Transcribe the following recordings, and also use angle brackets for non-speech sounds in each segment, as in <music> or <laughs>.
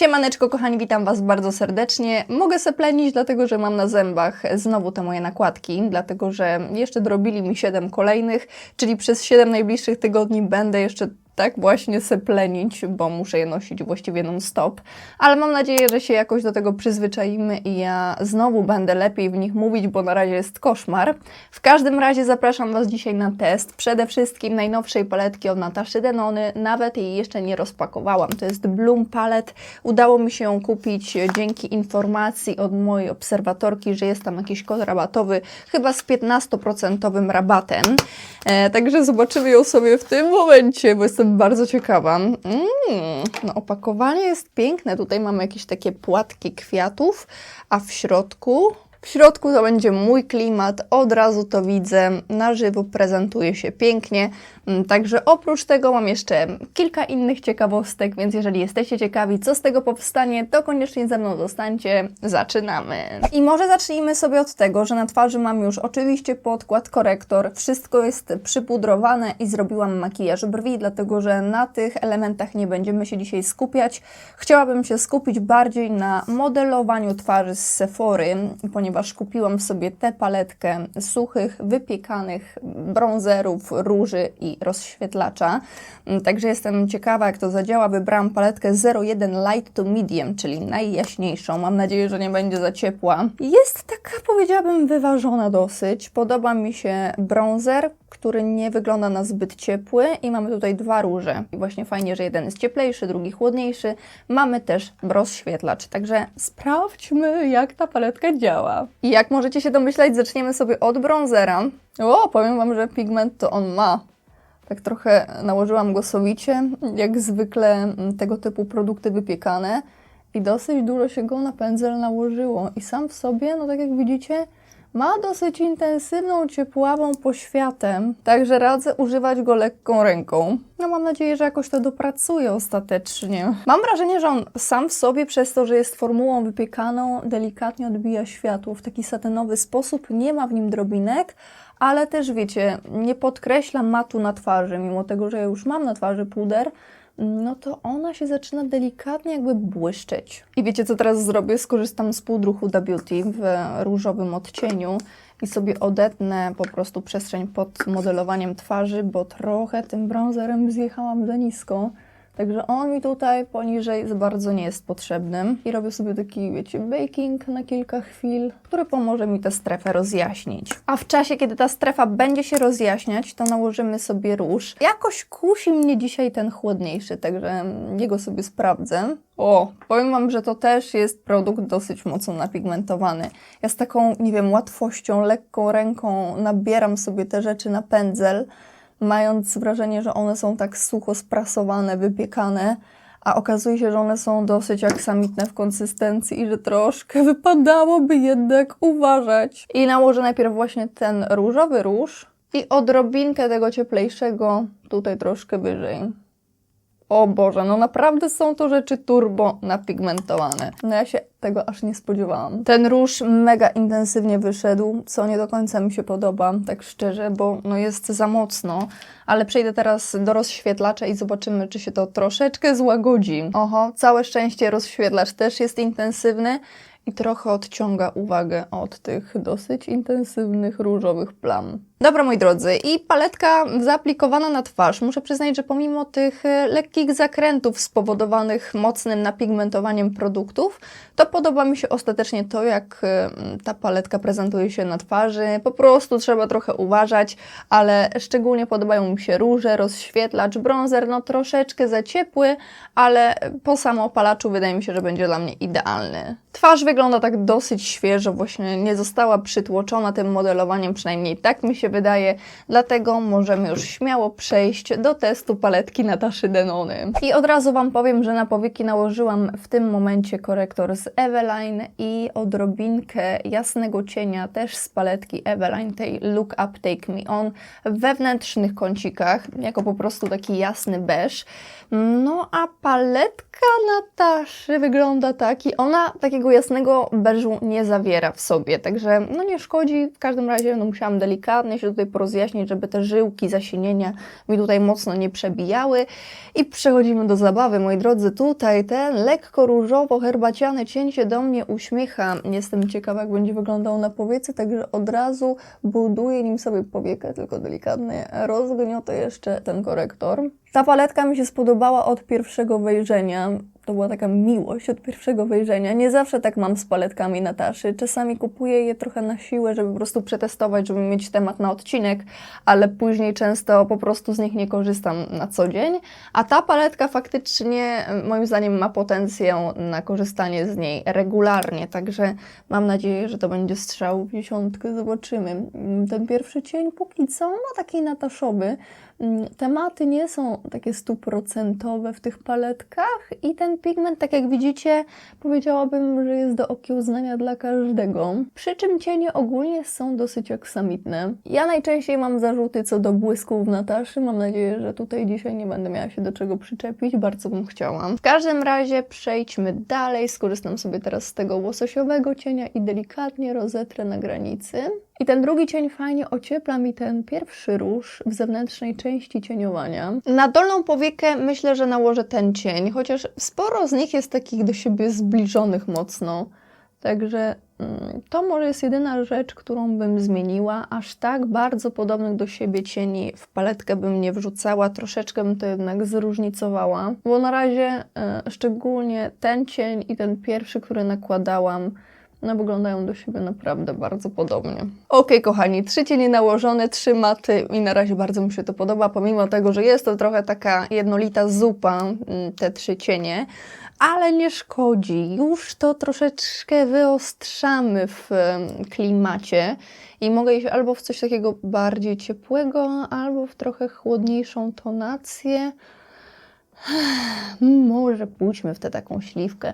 Siemaneczko kochani, witam Was bardzo serdecznie. Mogę se plenić, dlatego że mam na zębach znowu te moje nakładki, dlatego że jeszcze dorobili mi 7 kolejnych, czyli przez 7 najbliższych tygodni będę jeszcze tak właśnie se plenić, bo muszę je nosić właściwie non-stop, ale mam nadzieję, że się jakoś do tego przyzwyczaimy i ja znowu będę lepiej w nich mówić, bo na razie jest koszmar. W każdym razie zapraszam Was dzisiaj na test. Przede wszystkim najnowszej paletki od Nataszy Denony, nawet jej jeszcze nie rozpakowałam. To jest Bloom Palette. Udało mi się ją kupić dzięki informacji od mojej obserwatorki, że jest tam jakiś kod rabatowy, chyba z 15% rabatem. E, także zobaczymy ją sobie w tym momencie, bo jestem bardzo ciekawa. Mm, no opakowanie jest piękne. Tutaj mamy jakieś takie płatki kwiatów, a w środku w środku to będzie mój klimat, od razu to widzę, na żywo prezentuje się pięknie. Mm, Także oprócz tego mam jeszcze kilka innych ciekawostek, więc jeżeli jesteście ciekawi, co z tego powstanie, to koniecznie ze mną zostańcie. Zaczynamy. I może zacznijmy sobie od tego, że na twarzy mam już oczywiście podkład, korektor, wszystko jest przypudrowane i zrobiłam makijaż brwi, dlatego że na tych elementach nie będziemy się dzisiaj skupiać. Chciałabym się skupić bardziej na modelowaniu twarzy z Sephory, ponieważ kupiłam sobie tę paletkę suchych, wypiekanych brązerów, róży i rozświetlacza. Mm, Także jestem ciekawa, jak to zadziała. Wybrałam paletkę 01 Light to Medium, czyli najjaśniejszą. Mam nadzieję, że nie będzie za ciepła. Jest taka, powiedziałabym, wyważona dosyć. Podoba mi się brązer, który nie wygląda na zbyt ciepły i mamy tutaj dwa róże. I właśnie fajnie, że jeden jest cieplejszy, drugi chłodniejszy. Mamy też rozświetlacz, także sprawdźmy, jak ta paletka działa. I jak możecie się domyślać, zaczniemy sobie od brązera. O, powiem Wam, że pigment to on ma. Tak trochę nałożyłam go sowicie, jak zwykle mm, tego typu produkty wypiekane. I dosyć dużo się go na pędzel nałożyło. I sam w sobie, no tak jak widzicie, ma dosyć intensywną, ciepławą poświatę, także radzę używać go lekką ręką. No mam nadzieję, że jakoś to dopracuję ostatecznie. Mam wrażenie, że on sam w sobie, przez to, że jest formułą wypiekaną, delikatnie odbija światło w taki satynowy sposób. Nie ma w nim drobinek, ale też wiecie, nie podkreśla matu na twarzy, mimo tego, że ja już mam na twarzy puder, no to ona się zaczyna delikatnie jakby błyszczeć. I wiecie, co teraz zrobię? Skorzystam z pudru Huda Beauty w różowym odcieniu i sobie odetnę po prostu przestrzeń pod modelowaniem twarzy, bo trochę tym brązerem zjechałam za nisko. Także on mi tutaj poniżej za bardzo nie jest potrzebny. I robię sobie taki, wiecie, baking na kilka chwil, który pomoże mi tę strefę rozjaśnić. A w czasie, kiedy ta strefa będzie się rozjaśniać, to nałożymy sobie róż. Jakoś kusi mnie dzisiaj ten chłodniejszy, także jego sobie sprawdzę. O, powiem Wam, że to też jest produkt dosyć mocno napigmentowany. Ja z taką, nie wiem, łatwością, lekką ręką nabieram sobie te rzeczy na pędzel, mając wrażenie, że one są tak sucho sprasowane, wypiekane, a okazuje się, że one są dosyć aksamitne w konsystencji i że troszkę wypadałoby jednak uważać. I nałożę najpierw właśnie ten różowy róż i odrobinkę tego cieplejszego tutaj troszkę wyżej. O Boże, no naprawdę są to rzeczy turbo napigmentowane. No ja się tego aż nie spodziewałam. Ten róż mega intensywnie wyszedł, co nie do końca mi się podoba, tak szczerze, bo no jest za mocno. Ale przejdę teraz do rozświetlacza i zobaczymy, czy się to troszeczkę złagodzi. Oho, całe szczęście rozświetlacz też jest intensywny i trochę odciąga uwagę od tych dosyć intensywnych różowych plam. Dobra, moi drodzy, i paletka zaaplikowana na twarz. Muszę przyznać, że pomimo tych e, lekkich zakrętów spowodowanych mocnym napigmentowaniem produktów, to podoba mi się ostatecznie to, jak e, ta paletka prezentuje się na twarzy. Po prostu trzeba trochę uważać, ale szczególnie podobają mi się róże, rozświetlacz, bronzer, no troszeczkę za ciepły, ale po samoopalaczu wydaje mi się, że będzie dla mnie idealny. Twarz wygląda tak dosyć świeżo, właśnie nie została przytłoczona tym modelowaniem, przynajmniej tak mi się wydaje, dlatego możemy już śmiało przejść do testu paletki Nataszy Denony. I od razu Wam powiem, że na powieki nałożyłam w tym momencie korektor z Eveline i odrobinkę jasnego cienia też z paletki Eveline, tej Look Up Take Me On wewnętrznych kącikach, jako po prostu taki jasny beż. No a paletka Nataszy wygląda tak i ona, tak takiego jasnego beżu nie zawiera w sobie, także no nie szkodzi. W każdym razie no, musiałam delikatnie się tutaj porozjaśnić, żeby te żyłki zasinienia mi tutaj mocno nie przebijały. I przechodzimy do zabawy, moi drodzy. Tutaj ten lekko różowo-herbaciany cień się do mnie uśmiecha. Jestem ciekawa, jak będzie wyglądał na powiece, także od razu buduję nim sobie powiekę, tylko delikatnie rozgniotę jeszcze ten korektor. Ta paletka mi się spodobała od pierwszego wejrzenia. To była taka miłość od pierwszego wejrzenia. Nie zawsze tak mam z paletkami Nataszy. Czasami kupuję je trochę na siłę, żeby po prostu przetestować, żeby mieć temat na odcinek, ale później często po prostu z nich nie korzystam na co dzień. A ta paletka faktycznie moim zdaniem ma potencjał na korzystanie z niej regularnie, także mam nadzieję, że to będzie strzał w dziesiątkę. Zobaczymy. Ten pierwszy cień póki co ma taki nataszowy. Tematy nie są takie stuprocentowe w tych paletkach i ten pigment, tak jak widzicie, powiedziałabym, że jest do okiełznania dla każdego. Przy czym cienie ogólnie są dosyć aksamitne. Ja najczęściej mam zarzuty co do błysków Nataszy. Mam nadzieję, że tutaj dzisiaj nie będę miała się do czego przyczepić. Bardzo bym chciała. W każdym razie przejdźmy dalej. Skorzystam sobie teraz z tego łososiowego cienia i delikatnie rozetrę na granicy. I ten drugi cień fajnie ociepla mi ten pierwszy róż w zewnętrznej części cieniowania. Na dolną powiekę myślę, że nałożę ten cień, chociaż sporo z nich jest takich do siebie zbliżonych mocno. Także mm, to może jest jedyna rzecz, którą bym zmieniła. Aż tak bardzo podobnych do siebie cieni w paletkę bym nie wrzucała, troszeczkę bym to jednak zróżnicowała, bo na razie y, szczególnie ten cień i ten pierwszy, który nakładałam, one wyglądają do siebie naprawdę bardzo podobnie. Ok, kochani, trzy cienie nałożone, trzy maty i na razie bardzo mi się to podoba, pomimo tego, że jest to trochę taka jednolita zupa, mm, te trzy cienie, ale nie szkodzi. Już to troszeczkę wyostrzamy w klimacie i mogę iść albo w coś takiego bardziej ciepłego, albo w trochę chłodniejszą tonację. <sighs> Może pójdźmy w tę taką śliwkę.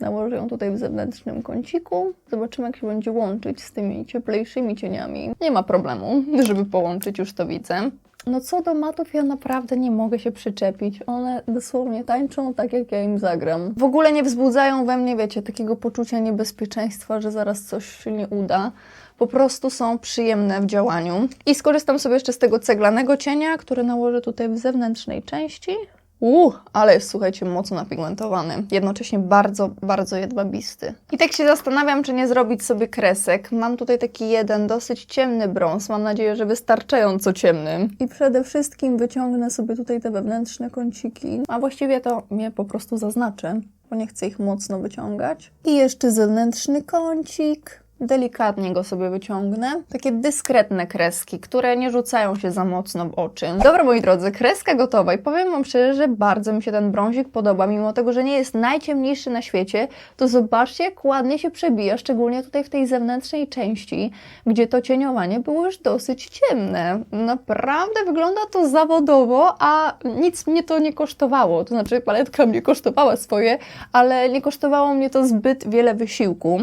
Nałożę ją tutaj w zewnętrznym kąciku. Zobaczymy, jak się będzie łączyć z tymi cieplejszymi cieniami. Nie ma problemu, <laughs> żeby połączyć, już to widzę. No co do matów, ja naprawdę nie mogę się przyczepić. One dosłownie tańczą tak, jak ja im zagram. W ogóle nie wzbudzają we mnie, wiecie, takiego poczucia niebezpieczeństwa, że zaraz coś się nie uda. Po prostu są przyjemne w działaniu. I skorzystam sobie jeszcze z tego ceglanego cienia, który nałożę tutaj w zewnętrznej części. Uuu, ale jest, słuchajcie, mocno napigmentowany. Jednocześnie bardzo, bardzo jedwabisty. I tak się zastanawiam, czy nie zrobić sobie kresek. Mam tutaj taki jeden dosyć ciemny brąz. Mam nadzieję, że wystarczająco ciemny. I przede wszystkim wyciągnę sobie tutaj te wewnętrzne kąciki. A właściwie to mnie po prostu zaznaczę, bo nie chcę ich mocno wyciągać. I jeszcze zewnętrzny kącik. Delikatnie go sobie wyciągnę. Takie dyskretne kreski, które nie rzucają się za mocno w oczy. Dobra, moi drodzy, kreska gotowa i powiem Wam szczerze, że bardzo mi się ten brązik podoba. Mimo tego, że nie jest najciemniejszy na świecie, to zobaczcie, jak ładnie się przebija, szczególnie tutaj w tej zewnętrznej części, gdzie to cieniowanie było już dosyć ciemne. Naprawdę wygląda to zawodowo, a nic mnie to nie kosztowało. To znaczy, paletka mnie kosztowała swoje, ale nie kosztowało mnie to zbyt wiele wysiłku.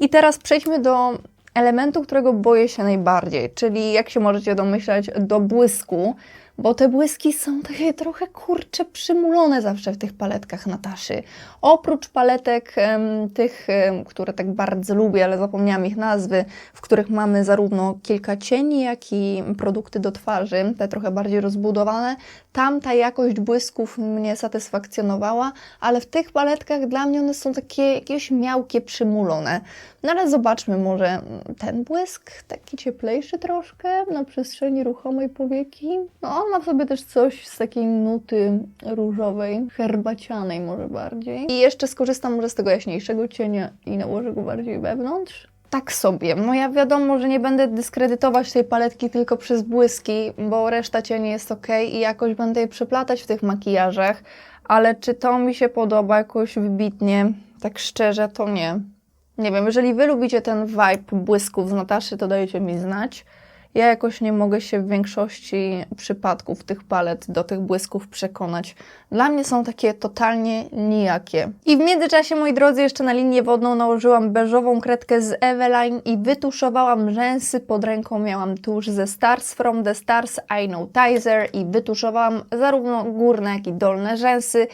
I teraz przejdźmy do elementu, którego boję się najbardziej, czyli jak się możecie domyślać, do błysku, bo te błyski są takie trochę kurcze przymulone zawsze w tych paletkach Nataszy. Oprócz paletek tych, które tak bardzo lubię, ale zapomniałam ich nazwy, w których mamy zarówno kilka cieni, jak i produkty do twarzy, te trochę bardziej rozbudowane, tam ta jakość błysków mnie satysfakcjonowała, ale w tych paletkach dla mnie one są takie jakieś miałkie, przymulone. No ale zobaczmy może ten błysk, taki cieplejszy troszkę, na przestrzeni ruchomej powieki. No on ma w sobie też coś z takiej nuty różowej, herbacianej może bardziej. I jeszcze skorzystam może z tego jaśniejszego cienia i nałożę go bardziej wewnątrz. Tak sobie. No ja wiadomo, że nie będę dyskredytować tej paletki tylko przez błyski, bo reszta cieni jest ok i jakoś będę je przeplatać w tych makijażach, ale czy to mi się podoba jakoś wybitnie? Tak szczerze, to nie. Nie wiem, jeżeli Wy lubicie ten vibe błysków z Nataszy, to dajcie mi znać. Ja jakoś nie mogę się w większości przypadków tych palet do tych błysków przekonać. Dla mnie są takie totalnie nijakie. I w międzyczasie, moi drodzy, jeszcze na linię wodną nałożyłam beżową kredkę z Eveline i wytuszowałam rzęsy. Pod ręką miałam tusz ze Stars from the Stars Eye Notizer i wytuszowałam zarówno górne, jak i dolne rzęsy.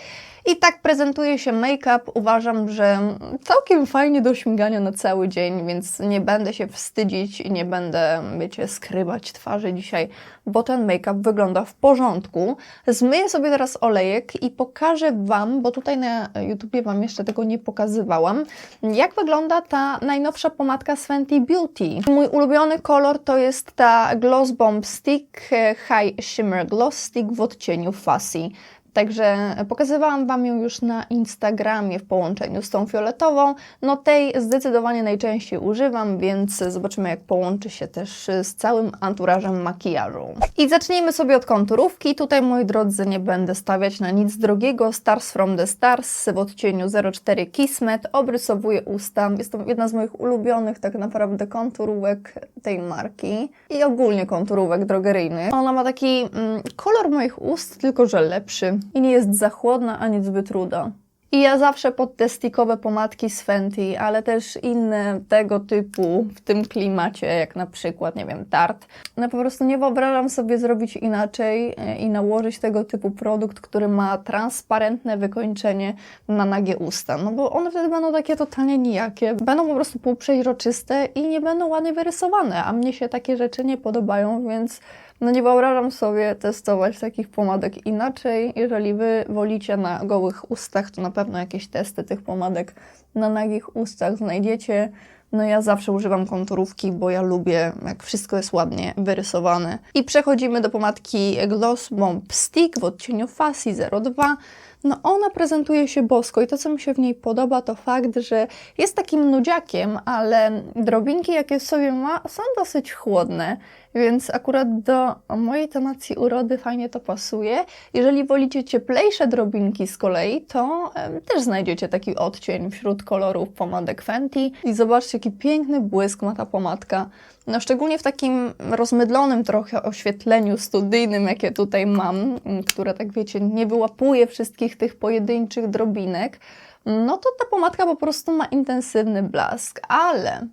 I tak prezentuje się make-up. Uważam, że całkiem fajnie do śmigania na cały dzień, więc nie będę się wstydzić i nie będę, wiecie, skrybać twarzy dzisiaj, bo ten make-up wygląda w porządku. Zmyję sobie teraz olejek i pokażę Wam, bo tutaj na YouTubie Wam jeszcze tego nie pokazywałam, jak wygląda ta najnowsza pomadka z Fenty Beauty. Mój ulubiony kolor to jest ta Gloss Bomb Stick e, High Shimmer Gloss Stick w odcieniu Fussy. Także pokazywałam Wam ją już na Instagramie w połączeniu z tą fioletową. No tej zdecydowanie najczęściej używam, więc zobaczymy jak połączy się też z całym anturażem makijażu. I zacznijmy sobie od konturówki. Tutaj moi drodzy nie będę stawiać na nic drogiego. Stars from the Stars w odcieniu 04 Kismet. Obrysowuję usta. Jest to jedna z moich ulubionych tak naprawdę konturówek tej marki i ogólnie konturówek drogeryjnych. Ona ma taki mm, kolor moich ust, tylko że lepszy i nie jest za chłodna ani zbyt ruda. I ja zawsze pod te stickowe pomadki z Fenty, ale też inne tego typu w tym klimacie, jak na przykład, nie wiem, Tarte. No po prostu nie wyobrażam sobie zrobić inaczej e, i nałożyć tego typu produkt, który ma transparentne wykończenie na nagie usta. No bo one wtedy będą takie totalnie nijakie. Będą po prostu półprzeźroczyste i nie będą ładnie wyrysowane, a mnie się takie rzeczy nie podobają, więc no nie wyobrażam sobie testować takich pomadek inaczej. Jeżeli Wy wolicie na gołych ustach, to na pewno jakieś testy tych pomadek na nagich ustach znajdziecie. No ja zawsze używam konturówki, bo ja lubię, jak wszystko jest ładnie wyrysowane. I przechodzimy do pomadki Gloss Bomb Stick w odcieniu Fussy 02. No ona prezentuje się bosko i to, co mi się w niej podoba, to fakt, że jest takim nudziakiem, ale drobinki, jakie w sobie ma, są dosyć chłodne, więc akurat do mojej tonacji urody fajnie to pasuje. Jeżeli wolicie cieplejsze drobinki z kolei, to em, też znajdziecie taki odcień wśród kolorów pomadek Fenty. I zobaczcie, jaki piękny błysk ma ta pomadka. No szczególnie w takim rozmydlonym trochę oświetleniu studyjnym, jakie tutaj mam, m, które tak wiecie, nie wyłapuje wszystkich tych pojedynczych drobinek, no to ta pomadka po prostu ma intensywny blask, ale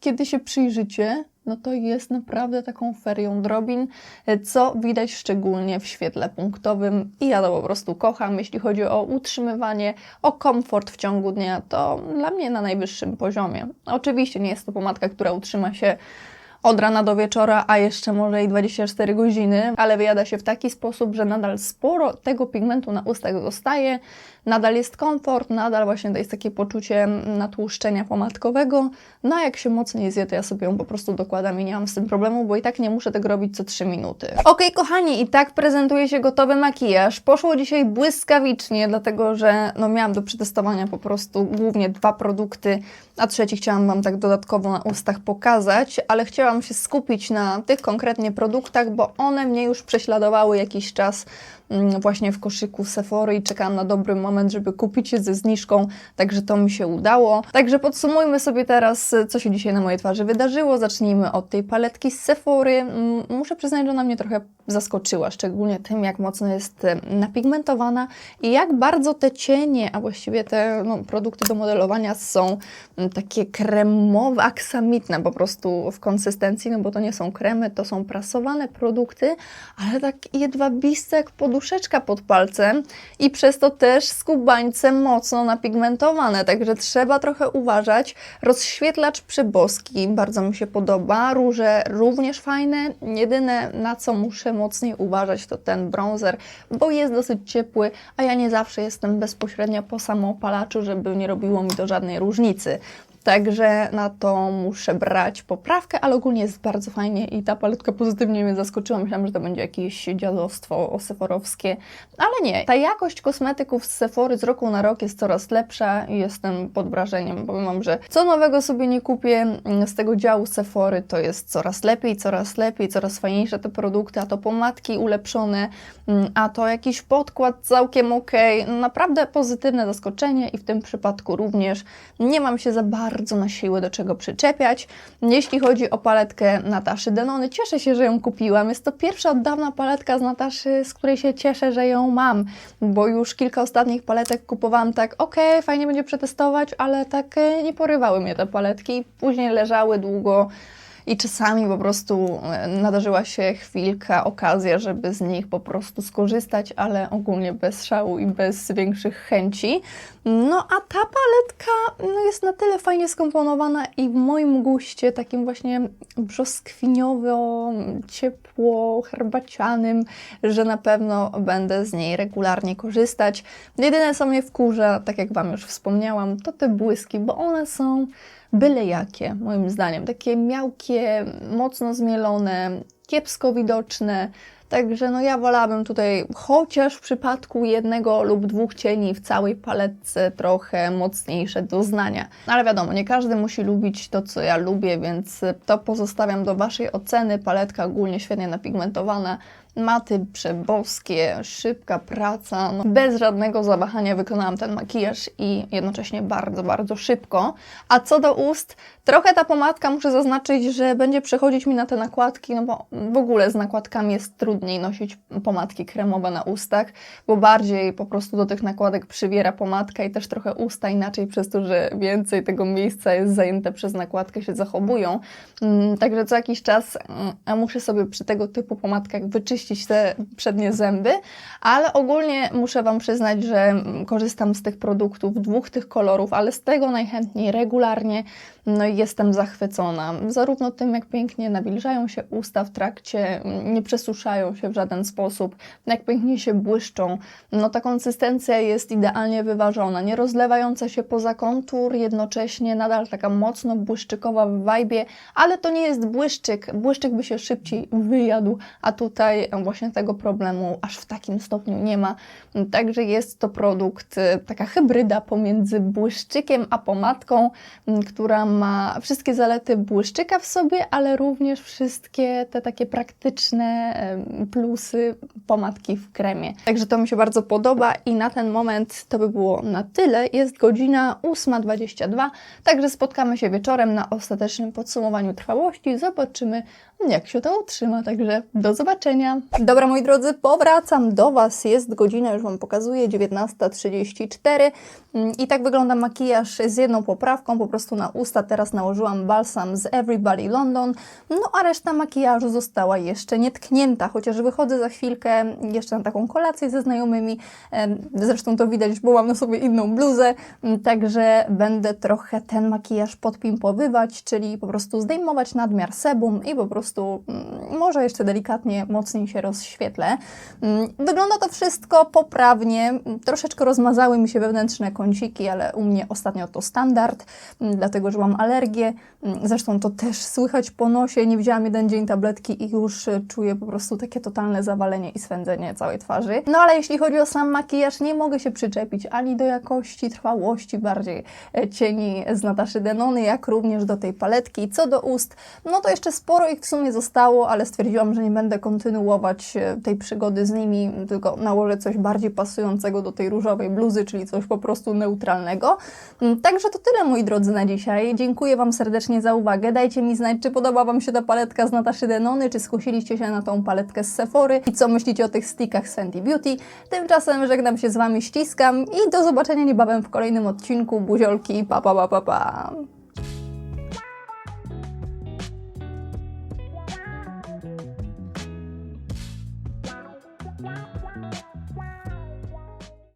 kiedy się przyjrzycie, no to jest naprawdę taką ferią drobin, co widać szczególnie w świetle punktowym i ja to po prostu kocham. Jeśli chodzi o utrzymywanie, o komfort w ciągu dnia, to dla mnie na najwyższym poziomie. Oczywiście nie jest to pomadka, która utrzyma się od rana do wieczora, a jeszcze może i 24 godziny, ale wyjada się w taki sposób, że nadal sporo tego pigmentu na ustach zostaje, nadal jest komfort, nadal właśnie jest takie poczucie natłuszczenia pomadkowego, no a jak się mocniej zje, to ja sobie ją po prostu dokładam i nie mam z tym problemu, bo i tak nie muszę tego robić co 3 minuty. Ok, kochani, i tak prezentuje się gotowy makijaż. Poszło dzisiaj błyskawicznie, dlatego że no miałam do przetestowania po prostu głównie dwa produkty, a trzeci chciałam Wam tak dodatkowo na ustach pokazać, ale chciałam się skupić na tych konkretnie produktach, bo one mnie już prześladowały jakiś czas właśnie w koszyku Sephory i czekałam na dobry moment, żeby kupić je ze zniżką, także to mi się udało. Także podsumujmy sobie teraz, co się dzisiaj na mojej twarzy wydarzyło. Zacznijmy od tej paletki z Sephory. Mm, Muszę przyznać, że ona mnie trochę zaskoczyła, szczególnie tym, jak mocno jest napigmentowana i jak bardzo te cienie, a właściwie te no, produkty do modelowania są takie kremowe, aksamitne po prostu w konsystencji, no bo to nie są kremy, to są prasowane produkty, ale tak jedwabiste jak poduszeczka pod palcem i przez to też skubańce mocno napigmentowane, także trzeba trochę uważać. Rozświetlacz przeboski bardzo mi się podoba, róże również fajne, jedyne na co muszę mocniej uważać to ten bronzer, bo jest dosyć ciepły, a ja nie zawsze jestem bezpośrednio po samoopalaczu, żeby nie robiło mi to żadnej różnicy. Także na to muszę brać poprawkę, ale ogólnie jest bardzo fajnie i ta paletka pozytywnie mnie zaskoczyła. Myślałam, że to będzie jakieś dziadostwo seforowskie, ale nie. Ta jakość kosmetyków z Sephory z roku na rok jest coraz lepsza i jestem pod wrażeniem. Powiem że co nowego sobie nie kupię z tego działu Sephory, to jest coraz lepiej, coraz lepiej, coraz fajniejsze te produkty, a to pomadki ulepszone, mm, a to jakiś podkład całkiem ok. Naprawdę pozytywne zaskoczenie i w tym przypadku również nie mam się za bardzo na siłę do czego przyczepiać. Jeśli chodzi o paletkę Nataszy Denony, cieszę się, że ją kupiłam. Jest to pierwsza od dawna paletka z Nataszy, z której się cieszę, że ją mam, bo już kilka ostatnich paletek kupowałam tak, ok, fajnie będzie przetestować, ale tak e, nie porywały mnie te paletki. Później leżały długo i czasami po prostu e, nadarzyła się chwilka, okazja, żeby z nich po prostu skorzystać, ale ogólnie bez szału i bez większych chęci. No a ta paletka no, jest na tyle fajnie skomponowana i w moim guście takim właśnie brzoskwiniowo, ciepło, herbacianym, że na pewno będę z niej regularnie korzystać. Jedyne co mnie wkurza, tak jak Wam już wspomniałam, to te błyski, bo one są byle jakie, moim zdaniem. Takie miałkie, mocno zmielone, kiepsko widoczne. Także no ja wolałabym tutaj chociaż w przypadku jednego lub dwóch cieni w całej paletce trochę mocniejsze doznania. Ale wiadomo, nie każdy musi lubić to, co ja lubię, więc to pozostawiam do Waszej oceny. Paletka ogólnie świetnie napigmentowana, maty przeboskie, szybka praca. No, bez żadnego zawahania wykonałam ten makijaż i jednocześnie bardzo, bardzo szybko. A co do ust, trochę ta pomadka muszę zaznaczyć, że będzie przechodzić mi na te nakładki, no bo w ogóle z nakładkami jest trudniej nosić pomadki kremowe na ustach, bo bardziej po prostu do tych nakładek przywiera pomadka i też trochę usta inaczej przez to, że więcej tego miejsca jest zajęte przez nakładkę, się zachowują. Mm, Także co jakiś czas mm, muszę sobie przy tego typu pomadkach wyczyścić te przednie zęby, ale ogólnie muszę Wam przyznać, że mm, korzystam z tych produktów, dwóch tych kolorów, ale z tego najchętniej regularnie. No i jestem zachwycona. Zarówno tym, jak pięknie nawilżają się usta w trakcie, nie przesuszają się w żaden sposób, jak pięknie się błyszczą. No ta konsystencja jest idealnie wyważona, nie rozlewająca się poza kontur, jednocześnie nadal taka mocno błyszczykowa w wajbie, ale to nie jest błyszczyk. Błyszczyk by się szybciej wyjadł, a tutaj właśnie tego problemu aż w takim stopniu nie ma. Także jest to produkt, y, taka hybryda pomiędzy błyszczykiem a pomadką, która ma wszystkie zalety błyszczyka w sobie, ale również wszystkie te takie praktyczne plusy pomadki w kremie. Także to mi się bardzo podoba i na ten moment to by było na tyle. Jest godzina 8.22, także spotkamy się wieczorem na ostatecznym podsumowaniu trwałości. Zobaczymy, jak się to utrzyma. Także do zobaczenia. Dobra, moi drodzy, powracam do Was. Jest godzina, już Wam pokazuję, 19.34 Mm, i tak wygląda makijaż z jedną poprawką. Po prostu na usta teraz nałożyłam balsam z Everybody London, no a reszta makijażu została jeszcze nietknięta, chociaż wychodzę za chwilkę jeszcze na taką kolację ze znajomymi. Zresztą to widać, bo mam na sobie inną bluzę, mm, także będę trochę ten makijaż podpimpowywać, czyli po prostu zdejmować nadmiar sebum i po prostu mm, może jeszcze delikatnie mocniej się rozświetlę. Mm, Wygląda to wszystko poprawnie. Mm, Troszeczkę rozmazały mi się wewnętrzne kąciki, ale u mnie ostatnio to standard, dlatego że mam alergię. Zresztą to też słychać po nosie. Nie wzięłam jeden dzień tabletki i już y, czuję po prostu takie totalne zawalenie i swędzenie całej twarzy. No ale jeśli chodzi o sam makijaż, nie mogę się przyczepić ani do jakości, trwałości bardziej e, cieni z Nataszy Denony, jak również do tej paletki. Co do ust, no to jeszcze sporo ich w sumie zostało, ale stwierdziłam, że nie będę kontynuować e, tej przygody z nimi, tylko nałożę coś bardziej pasującego do tej różowej bluzy, czyli coś po prostu neutralnego. Mm, Także to tyle, moi drodzy, na dzisiaj. Dziękuję Wam serdecznie za uwagę. Dajcie mi znać, czy podoba Wam się ta paletka z Nataszy Denony, czy skusiliście się na tą paletkę z Sephory i co myślicie o tych stickach Fenty Beauty. Tymczasem żegnam się z Wami, ściskam i do zobaczenia niebawem w kolejnym odcinku. Buziolki, pa pa pa pa pa.